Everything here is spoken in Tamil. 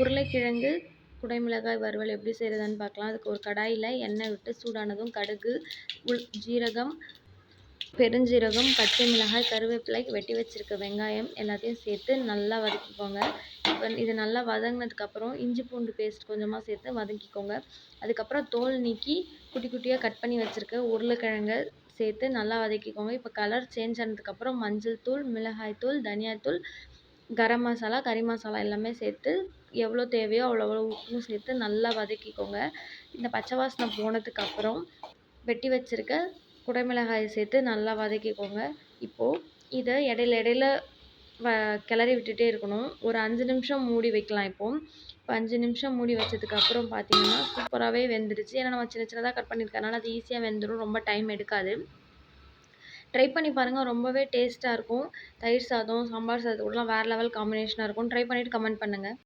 உருளைக்கிழங்கு குடைமிளகாய் வறுவல் எப்படி செய்கிறதுன்னு பார்க்கலாம். அதுக்கு ஒரு கடாயில் எண்ணெய் விட்டு சூடானதும் கடுகு உள் ஜீரகம் பெருஞ்சீரகம் பச்சை மிளகாய் கருவேப்பிலை வெட்டி வச்சுருக்க வெங்காயம் எல்லாத்தையும் சேர்த்து நல்லா வதக்கிக்கோங்க. இப்போ இது நல்லா வதங்கினதுக்கப்புறம் இஞ்சி பூண்டு பேஸ்ட் கொஞ்சமாக சேர்த்து வதக்கிக்கோங்க. அதுக்கப்புறம் தோல் நீக்கி குட்டி குட்டியாக கட் பண்ணி வச்சுருக்க உருளைக்கிழங்கை சேர்த்து நல்லா வதக்கிக்கோங்க. இப்போ கலர் சேஞ்ச் ஆனதுக்கப்புறம் மஞ்சள் தூள் மிளகாய் தூள் தனியாத்தூள் கரம் மசாலா கறி மசாலா எல்லாமே சேர்த்து எவ்வளோ தேவையோ அவ்வளோ அவ்வளோ உப்பும் சேர்த்து நல்லா வதக்கிக்கோங்க. இந்த பச்சை வாசனை போனதுக்கப்புறம் வெட்டி வச்சுருக்க குடைமிளகாயை சேர்த்து நல்லா வதக்கிக்கோங்க. இப்போது இதை இடையில இடையில வ கிளறி விட்டுட்டே இருக்கணும். ஒரு அஞ்சு நிமிஷம் மூடி வைக்கலாம் இப்போது இப்போ அஞ்சு நிமிஷம் மூடி வச்சதுக்கப்புறம் பார்த்தீங்கன்னா சூப்பராகவே வெந்துடுச்சு. ஏன்னா நம்ம சின்ன சின்னதாக கட் பண்ணியிருக்கனால அது ஈஸியாக வெந்துடும் ரொம்ப டைம் எடுக்காது. ட்ரை பண்ணி பாருங்கள் ரொம்பவே டேஸ்ட்டாக இருக்கும். தயிர் சாதம் சாம்பார் சாதத்துக்கூடலாம் வேறு லெவல் காம்பினேஷனாக இருக்கும். ட்ரை பண்ணிவிட்டு கமெண்ட் பண்ணுங்கள்